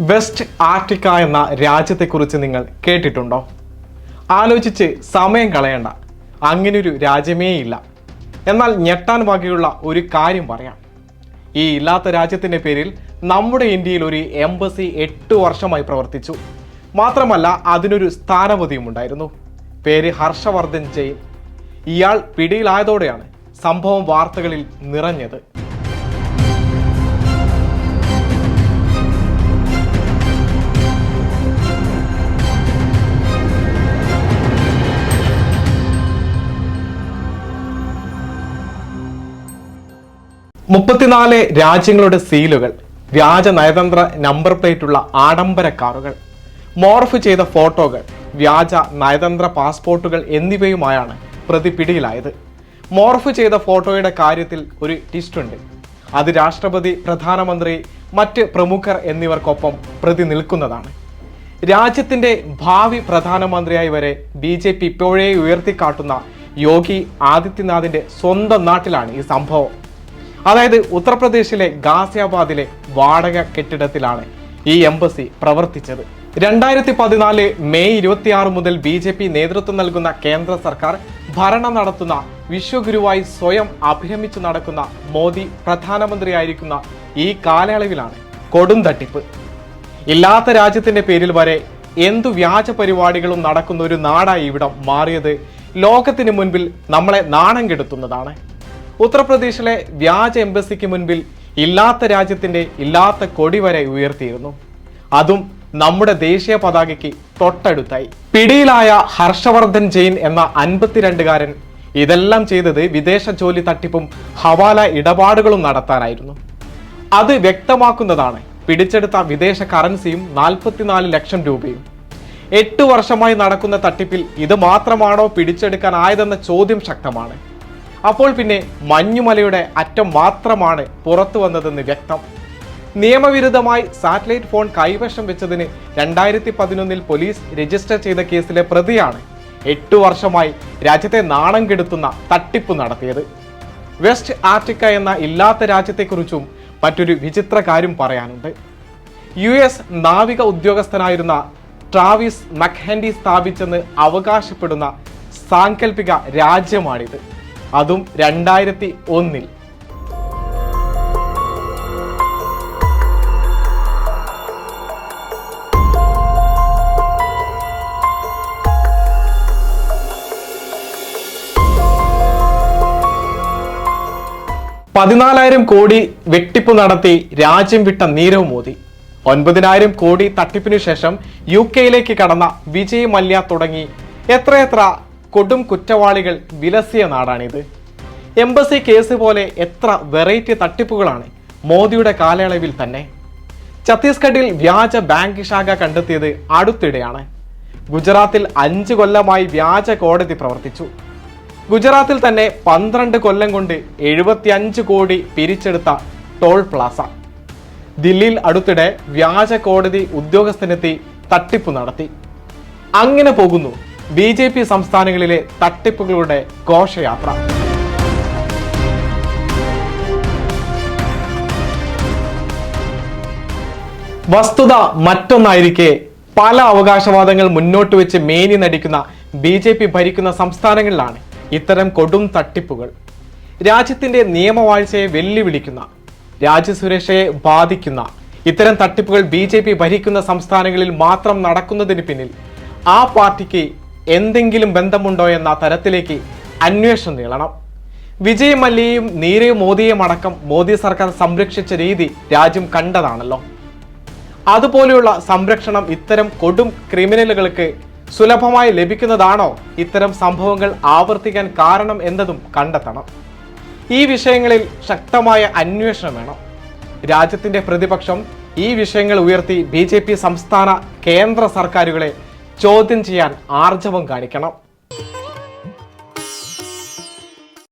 West ആർട്ടിക്ക എന്ന രാജ്യത്തെക്കുറിച്ച് നിങ്ങൾ കേട്ടിട്ടുണ്ടോ? ആലോചിച്ച് സമയം കളയണ്ട. അങ്ങനൊരു രാജ്യമേ ഇല്ല എന്നാൽ ഞെട്ടാൻ വകയുള്ള ഒരു കാര്യം പറയാം. ഈ ഇല്ലാത്ത രാജ്യത്തിന്റെ പേരിൽ നമ്മുടെ ഇന്ത്യയിൽ ഒരു എംബസി എട്ട് വർഷമായി പ്രവർത്തിച്ചു. മാത്രമല്ല അതിനൊരു സ്ഥാനപതിയും ഉണ്ടായിരുന്നു പേര് ഹർഷവർദ്ധൻ ജെയിൻ. ഇയാൾ പിടിയിലായതോടെയാണ് സംഭവം വാർത്തകളിൽ നിറഞ്ഞത്. മുപ്പത്തിനാല് രാജ്യങ്ങളുടെ സീലുകൾ വ്യാജ നയതന്ത്ര നമ്പർ പ്ലേറ്റുള്ള ആഡംബര കാറുകൾ മോർഫ് ചെയ്ത ഫോട്ടോകൾ വ്യാജ നയതന്ത്ര പാസ്പോർട്ടുകൾ എന്നിവയുമായാണ് പ്രതി പിടിയിലായത്. മോർഫ് ചെയ്ത ഫോട്ടോയുടെ കാര്യത്തിൽ ഒരു ട്വിസ്റ്റ് അത് രാഷ്ട്രപതി പ്രധാനമന്ത്രി മറ്റ് പ്രമുഖർ എന്നിവർക്കൊപ്പം പ്രതി നിൽക്കുന്നതാണ്. രാജ്യത്തിന്റെ ഭാവി പ്രധാനമന്ത്രിയായി വരെ ബി ജെ പി ഇപ്പോഴേ ഉയർത്തിക്കാട്ടുന്ന യോഗി ആദിത്യനാഥിന്റെ സ്വന്തം നാട്ടിലാണ് ഈ സംഭവം. അതായത് ഉത്തർപ്രദേശിലെ ഗാസിയാബാദിലെ വാടക കെട്ടിടത്തിലാണ് ഈ എംബസി പ്രവർത്തിച്ചത്. രണ്ടായിരത്തി പതിനാല് മെയ് ഇരുപത്തിയാറ് മുതൽ ബി ജെ പി നേതൃത്വം നൽകുന്ന കേന്ദ്ര സർക്കാർ ഭരണം നടത്തുന്ന വിശ്വഗുരുവായി സ്വയം അഭിരമിച്ചു നടക്കുന്ന മോദി പ്രധാനമന്ത്രിയായിരിക്കുന്ന ഈ കാലയളവിലാണ് കൊടും തട്ടിപ്പ്. ഇല്ലാത്ത രാജ്യത്തിന്റെ പേരിൽ വരെ എന്തു വ്യാജ പരിപാടികളും നടക്കുന്ന ഒരു നാടായി ഇവിടം മാറിയത് ലോകത്തിന് മുൻപിൽ നമ്മളെ നാണം കെടുത്തുന്നതാണ്. ഉത്തർപ്രദേശിലെ വ്യാജ എംബസിക്ക് മുൻപിൽ ഇല്ലാത്ത രാജ്യത്തിന്റെ ഇല്ലാത്ത കൊടി വരെ ഉയർത്തിയിരുന്നു. അതും നമ്മുടെ ദേശീയ പതാകയ്ക്ക് തൊട്ടടുത്തായി. പിടിയിലായ ഹർഷവർദ്ധൻ ജെയിൻ എന്ന അൻപത്തിരണ്ടുകാരൻ ഇതെല്ലാം ചെയ്തത് വിദേശ ജോലി തട്ടിപ്പും ഹവാല ഇടപാടുകളും നടത്താനായിരുന്നു. അത് വ്യക്തമാക്കുന്നതാണ് പിടിച്ചെടുത്ത വിദേശ കറൻസിയും നാൽപ്പത്തിനാല് ലക്ഷം രൂപയും. എട്ട് വർഷമായി നടക്കുന്ന തട്ടിപ്പിൽ ഇത് മാത്രമാണോ പിടിച്ചെടുക്കാനായതെന്ന ചോദ്യം ശക്തമാണ്. അപ്പോൾ പിന്നെ മഞ്ഞുമലയുടെ അറ്റം മാത്രമാണ് പുറത്തു വന്നതെന്ന് വ്യക്തം. നിയമവിരുദ്ധമായി സാറ്റലൈറ്റ് ഫോൺ കൈവശം വെച്ചതിന് രണ്ടായിരത്തി പതിനൊന്നിൽ പോലീസ് രജിസ്റ്റർ ചെയ്ത കേസിലെ പ്രതിയാണ് എട്ടു വർഷമായി രാജ്യത്തെ നാണം കെടുത്തുന്ന തട്ടിപ്പ് നടത്തിയത്. വെസ്റ്റ് ആർട്ടിക്ക എന്ന ഇല്ലാത്ത രാജ്യത്തെക്കുറിച്ചും മറ്റൊരു വിചിത്ര കാര്യം പറയാനുണ്ട്. യു എസ് നാവിക ഉദ്യോഗസ്ഥനായിരുന്ന ട്രാവിസ് മക്ഹൻഡി സ്ഥാപിച്ചെന്ന് അവകാശപ്പെടുന്ന സാങ്കല്പിക രാജ്യമാണിത്. അതും രണ്ടായിരത്തി ഒന്നിൽ. പതിനാലായിരം കോടി വെട്ടിപ്പ് നടത്തി രാജ്യം വിട്ട നീരവ് മോദി. ഒൻപതിനായിരം കോടി തട്ടിപ്പിനു ശേഷം യു കെയിലേക്ക് കടന്ന വിജയ് മല്യ തുടങ്ങി എത്രയെത്ര കൊടും കുറ്റവാളികൾ വിലസിയ നാടാണിത്. എംബസി കേസ് പോലെ എത്ര വെറൈറ്റി തട്ടിപ്പുകളാണ് മോദിയുടെ കാലയളവിൽ തന്നെ. ഛത്തീസ്ഗഡിൽ വ്യാജ ബാങ്ക് ശാഖ കണ്ടെത്തിയത് അടുത്തിടെയാണ്. ഗുജറാത്തിൽ അഞ്ച് കൊല്ലമായി വ്യാജ കോടതി പ്രവർത്തിച്ചു. ഗുജറാത്തിൽ തന്നെ പന്ത്രണ്ട് കൊല്ലം കൊണ്ട് എഴുപത്തിയഞ്ച് കോടി പിരിച്ചെടുത്ത ടോൾ പ്ലാസ. ദില്ലിയിൽ അടുത്തിടെ വ്യാജ കോടതി ഉദ്യോഗസ്ഥനെത്തി തട്ടിപ്പ് നടത്തി. അങ്ങനെ പോകുന്നു ബി ജെ പി സംസ്ഥാനങ്ങളിലെ തട്ടിപ്പുകളുടെ ഘോഷയാത്ര. വസ്തുത മറ്റൊന്നായിരിക്കെ പല അവകാശവാദങ്ങൾ മുന്നോട്ട് വെച്ച് മേനി നടിക്കുന്ന ബി ജെ പി ഭരിക്കുന്ന സംസ്ഥാനങ്ങളിലാണ് ഇത്തരം കൊടും തട്ടിപ്പുകൾ. രാജ്യത്തിന്റെ നിയമവാഴ്ചയെ വെല്ലുവിളിക്കുന്ന രാജ്യസുരക്ഷയെ ബാധിക്കുന്ന ഇത്തരം തട്ടിപ്പുകൾ ബി ഭരിക്കുന്ന സംസ്ഥാനങ്ങളിൽ മാത്രം നടക്കുന്നതിന് പിന്നിൽ ആ പാർട്ടിക്ക് എന്തെങ്കിലും ബന്ധമുണ്ടോ എന്ന തരത്തിലേക്ക് അന്വേഷണം നീളണം. വിജയ് മല്യയും നീരവ് മോദിയും അടക്കം മോദി സർക്കാർ സംരക്ഷിച്ച രീതി രാജ്യം കണ്ടതാണല്ലോ. അതുപോലെയുള്ള സംരക്ഷണം ഇത്തരം കൊടും ക്രിമിനലുകൾക്ക് സുലഭമായി ലഭിക്കുന്നതാണോ? ഇത്തരം സംഭവങ്ങൾ ആവർത്തിക്കാൻ കാരണം എന്നതും കണ്ടെത്തണം. ഈ വിഷയങ്ങളിൽ ശക്തമായ അന്വേഷണം വേണം. രാജ്യത്തിന്റെ പ്രതിപക്ഷം ഈ വിഷയങ്ങൾ ഉയർത്തി ബി സംസ്ഥാന കേന്ദ്ര സർക്കാരുകളെ ചോദ്യം ചെയ്യാൻ ആർജവം കാണിക്കണം.